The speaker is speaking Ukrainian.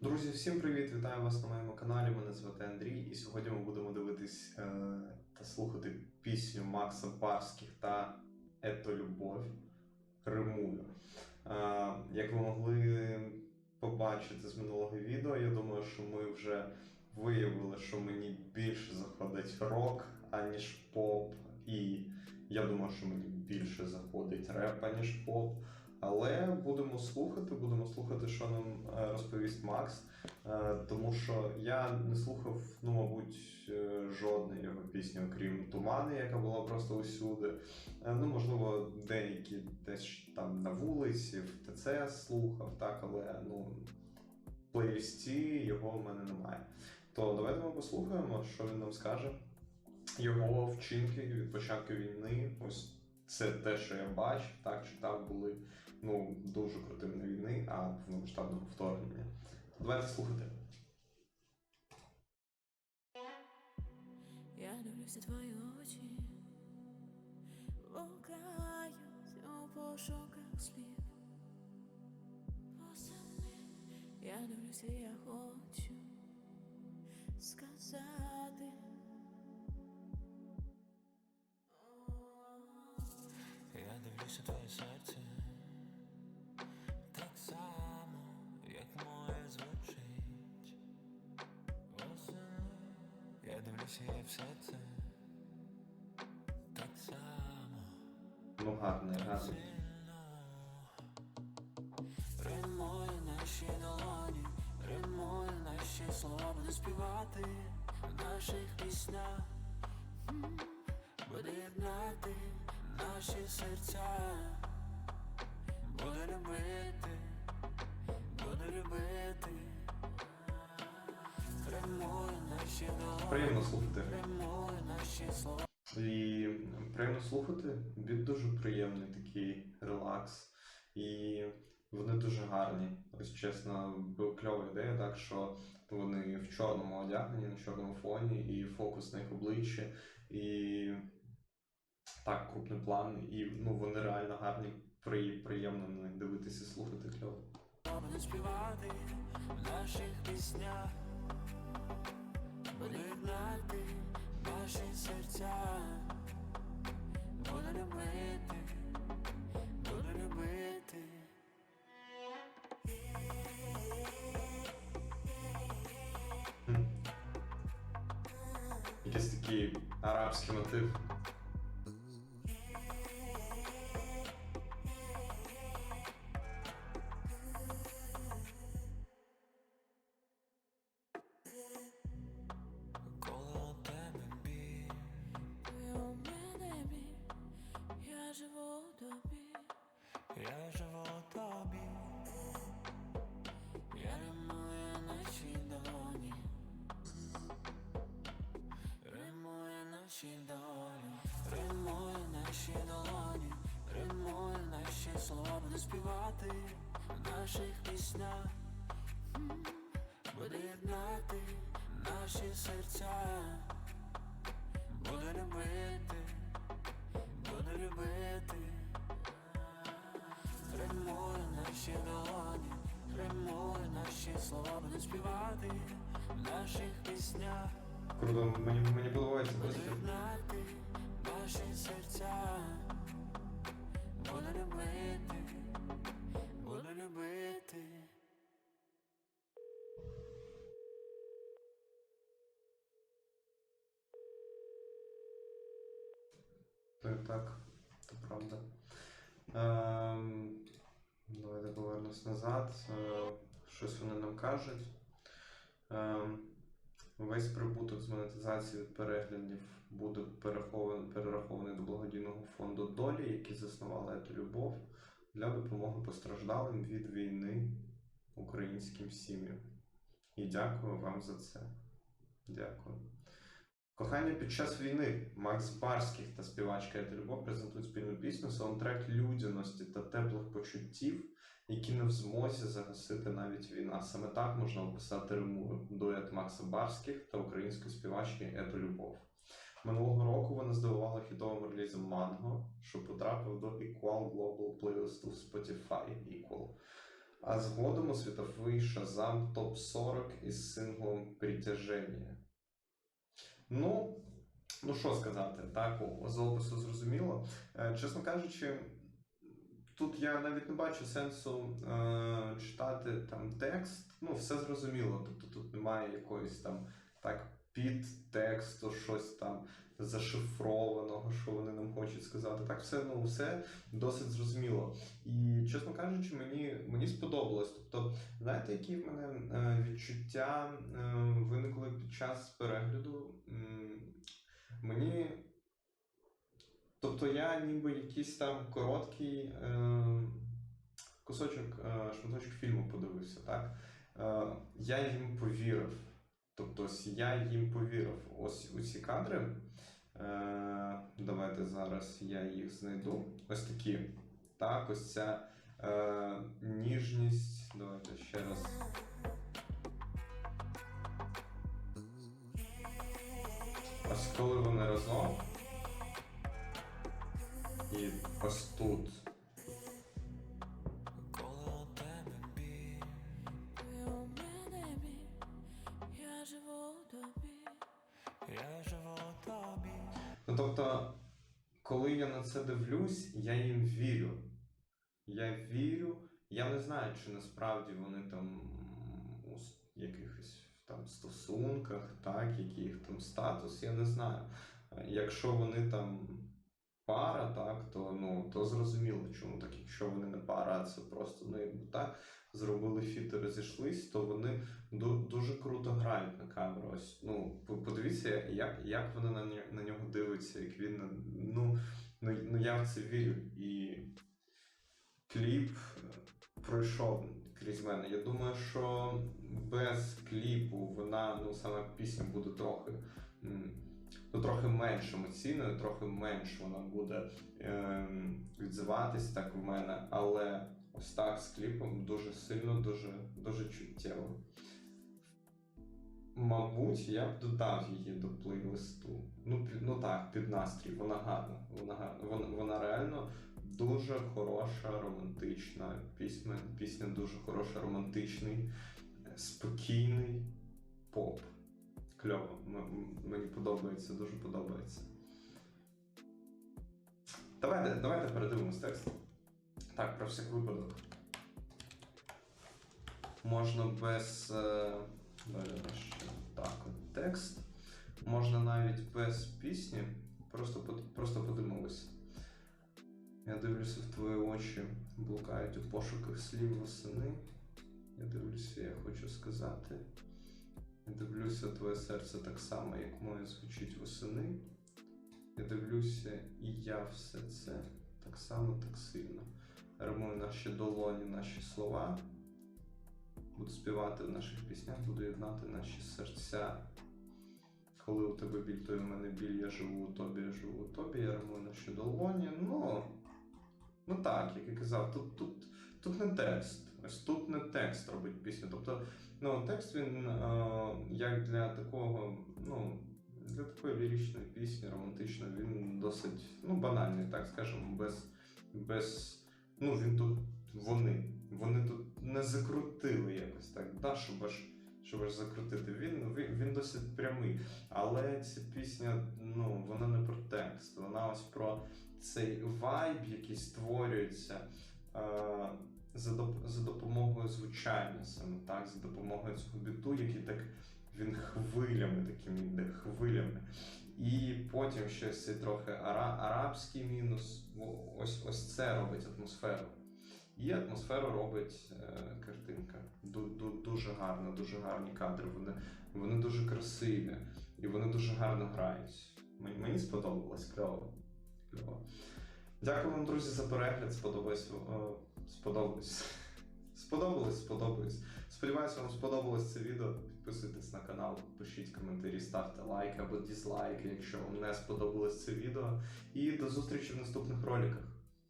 Друзі, всім привіт! Вітаю вас на моєму каналі. Мене звати Андрій, і сьогодні ми будемо дивитись е, та слухати пісню Макса Барських та Ето Любов Римую. Е, як ви могли побачити з минулого відео, я думаю, що ми вже виявили, що мені більше заходить рок, аніж поп. І я думаю, що мені більше заходить реп, аніж поп. Але будемо слухати, будемо слухати, що нам е, розповість Макс. Е, Тому що я не слухав, ну, мабуть, е, жодної його пісні, окрім Тумани, яка була просто усюди. Ну, можливо, деякі десь там на вулиці, в ТЦ слухав, так, але ну, в плейлісті його в мене немає. То давайте ми послухаємо, що він нам скаже. Його вчинки від початку війни. Ось це те, що я бачив, так читав, були ну, дуже крутими війни, а повномасштабного вторгнення. Давайте слухати. Я дивлюся твої очі, блукають у пошуках слів. Восени я дивлюся, я хочу сказати. Я твоє серце так само, як моє звучить. Восени я дивлюся, я все це так само. Ну, гарний, гарний. Римує наші долоні, римує наші слова, буде співати в наших піснях, буде єднати наші серця, буде любити, буде любити, римує наші долоні, Приємно слухати. римує наші слова. І приємно слухати. Біт дуже приємний такий релакс. І вони дуже гарні. Ось чесно, була кльова ідея, так що вони в чорному одягнені, на чорному фоні, і фокус на їх обличчі, і так, крупний план, і ну, вони реально гарні, при, приємно на них дивитися слухати кльово. Буде співати в наших піснях, єднати наші серця, буде любити, буде любити. Якийсь такий арабський мотив. Я живу тобі, я римую наші долоні, римую наші долі, римую наші долоні, римую наші слова, буду співати в наших піснях, буде єднати наші серця, буде любити, буде співати в наших піснях, Круто, мені, мені подобається буде просто. єднати наші серця, буде любити, буде любити. Так, так, це правда. Ем, давайте повернемось назад. Щось вони нам кажуть. Ем, весь прибуток з монетизації від переглядів буде перерахований, до благодійного фонду долі, який заснувала «Ету любов для допомоги постраждалим від війни українським сім'ям. І дякую вам за це. Дякую. Кохання під час війни Макс Барських та співачка Ета Любов презентують спільну пісню саундтрек людяності та теплих почуттів, які не в змозі загасити навіть війна. Саме так можна описати риму дует Макса Барських та української співачки Ето Любов. Минулого року вона здивувала хітовим релізом Манго, що потрапив до Equal Global плейлисту в Spotify Equal. а згодом у світовий Шазам топ 40 із синглом Притяження. Ну, ну що сказати, так, з опису зрозуміло. Е, Чесно кажучи, тут я навіть не бачу сенсу е, читати там текст. Ну, все зрозуміло. Тобто тут немає якоїсь там так під тексту, щось там зашифрованого, що вони нам хочуть сказати. Так, все, ну, все досить зрозуміло. І чесно кажучи, мені, мені сподобалось. Тобто, знаєте, які в мене е, відчуття е, виникли під час перегляду? М, Мені. Тобто я ніби якийсь там короткий е, кусочок, е, шматочок фільму подивився, так? Е, я їм повірив. Тобто я їм повірив. Ось у ці кадри. Е, давайте зараз я їх знайду. Ось такі. Так, ось ця е, ніжність. Давайте ще раз. Ось коли вони разом. Живу у тобі. Ну тобто, коли я на це дивлюсь, я їм вірю. Я вірю, я не знаю, чи насправді вони там у якихось там стосунках, так, який їх там статус, я не знаю. Якщо вони там пара, так, то, ну, то зрозуміло, чому так. Якщо вони не пара, це просто ну, якби так, зробили фіт і розійшлись, то вони дуже круто грають на камеру. Ось, ну, подивіться, як, як вони на, на нього дивиться, як він ну, ну, ну я в це вірю. І кліп е, пройшов крізь мене. Я думаю, що без кліпу вона, ну саме пісня буде трохи. Ну, трохи менш емоційною, трохи менш вона буде ем, відзиватись так в мене, але ось так з кліпом дуже сильно, дуже, дуже чуттєво. Мабуть, я б додав її до плейлисту. Ну, під, ну так, під настрій. Вона гарна. Вона. Вона, вона реально дуже хороша, романтична пісня. Пісня дуже хороша, романтичний, е, спокійний поп. Кльово. Мені подобається, дуже подобається. Давайте, давайте передивимось текст. Так, про всяк випадок. Можна без. е, так, текст. Можна навіть без пісні. Просто, просто подивимось. Я дивлюся в твої очі, блукають у пошуках слів восени. Я дивлюся, я хочу сказати. Я дивлюся, твоє серце так само, як моє звучить восени. Я дивлюся, і я все це так само, так сильно. Римую наші долоні, наші слова. Буду співати в наших піснях, буду єднати наші серця. Коли у тебе біль, то й в мене біль, я живу у тобі, я живу у тобі, я римую наші долоні. Ну, ну так, як я казав, тут, тут, тут не текст. Ось тут не текст робить пісню. Тобто, ну, текст він е, як для такого, ну, для такої ліричної пісні, романтичної, він досить ну, банальний, так скажемо, без, без. Ну, він тут вони. Вони тут не закрутили якось так, да, щоб аж, щоб аж закрутити. Він, він, він досить прямий. Але ця пісня, ну, вона не про текст, вона ось про цей вайб, який створюється е, за, доп- за допомогою звучання, саме так, за допомогою цього біту, який так він хвилями такими йде, хвилями. І потім ще цей трохи ара, арабський мінус. Ось, ось це робить атмосферу. І атмосферу робить е, картинка. Ду- ду- дуже гарно, дуже гарні кадри. Вони, вони дуже красиві і вони дуже гарно грають. Мені, мені сподобалось кльово. кльово. Дякую вам, друзі, за перегляд. Сподобалось. е, сподобалось. Сподобалось, сподобалось. Сподіваюся, вам сподобалось це відео. Підписуйтесь на канал, пишіть коментарі, ставте лайк або дізлайк, якщо вам не сподобалось це відео. І до зустрічі в наступних роликах.